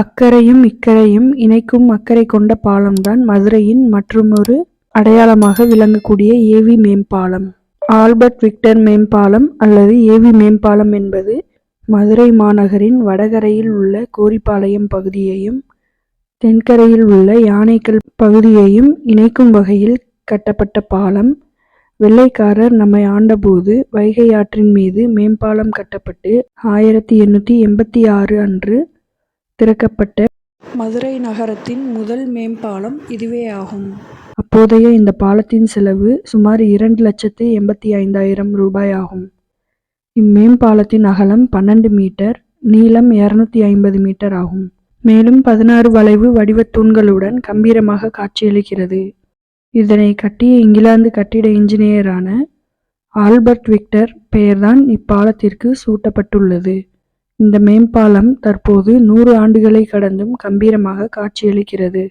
அக்கரையும் இக்கரையும் இணைக்கும் அக்கறை கொண்ட பாலம்தான் மதுரையின் மற்றுமொரு அடையாளமாக விளங்கக்கூடிய ஏவி மேம்பாலம். ஆல்பர்ட் விக்டர் மேம்பாலம் அல்லது ஏவி மேம்பாலம் என்பது மதுரை மாநகரின் வடகரையில் உள்ள கோரிப்பாளையம் பகுதியையும், தென்கரையில் உள்ள யானைக்கல் பகுதியையும் இணைக்கும் வகையில் கட்டப்பட்ட பாலம். வெள்ளைக்காரர் நம்மை ஆண்டபோது வைகை ஆற்றின் மீது மேம்பாலம் கட்டப்பட்டு ஆயிரத்தி எண்ணூற்றி எண்பத்தி ஆறு அன்று திறக்கப்பட்ட மதுரை நகரத்தின் முதல் மேம்பாலம் இதுவேயாகும். அப்போதைய இந்த பாலத்தின் செலவு சுமார் இரண்டு லட்சத்து எண்பத்தைந்தாயிரம் ரூபாய் ஆகும். இம்மேம்பாலத்தின் அகலம் பன்னெண்டு மீட்டர், நீளம் இருநூற்று ஐம்பது மீட்டர் ஆகும். மேலும் பதினாறு வளைவு வடிவத் தூண்களுடன் கம்பீரமாக காட்சியளிக்கிறது. இதனை கட்டிய இங்கிலாந்து கட்டிட இன்ஜினியரான ஆல்பர்ட் விக்டர் பெயர்தான் இப்பாலத்திற்கு சூட்டப்பட்டுள்ளது. இந்த மேம்பாலம் தற்போது நூறு ஆண்டுகளை கடந்தும் கம்பீரமாக காட்சியளிக்கிறது.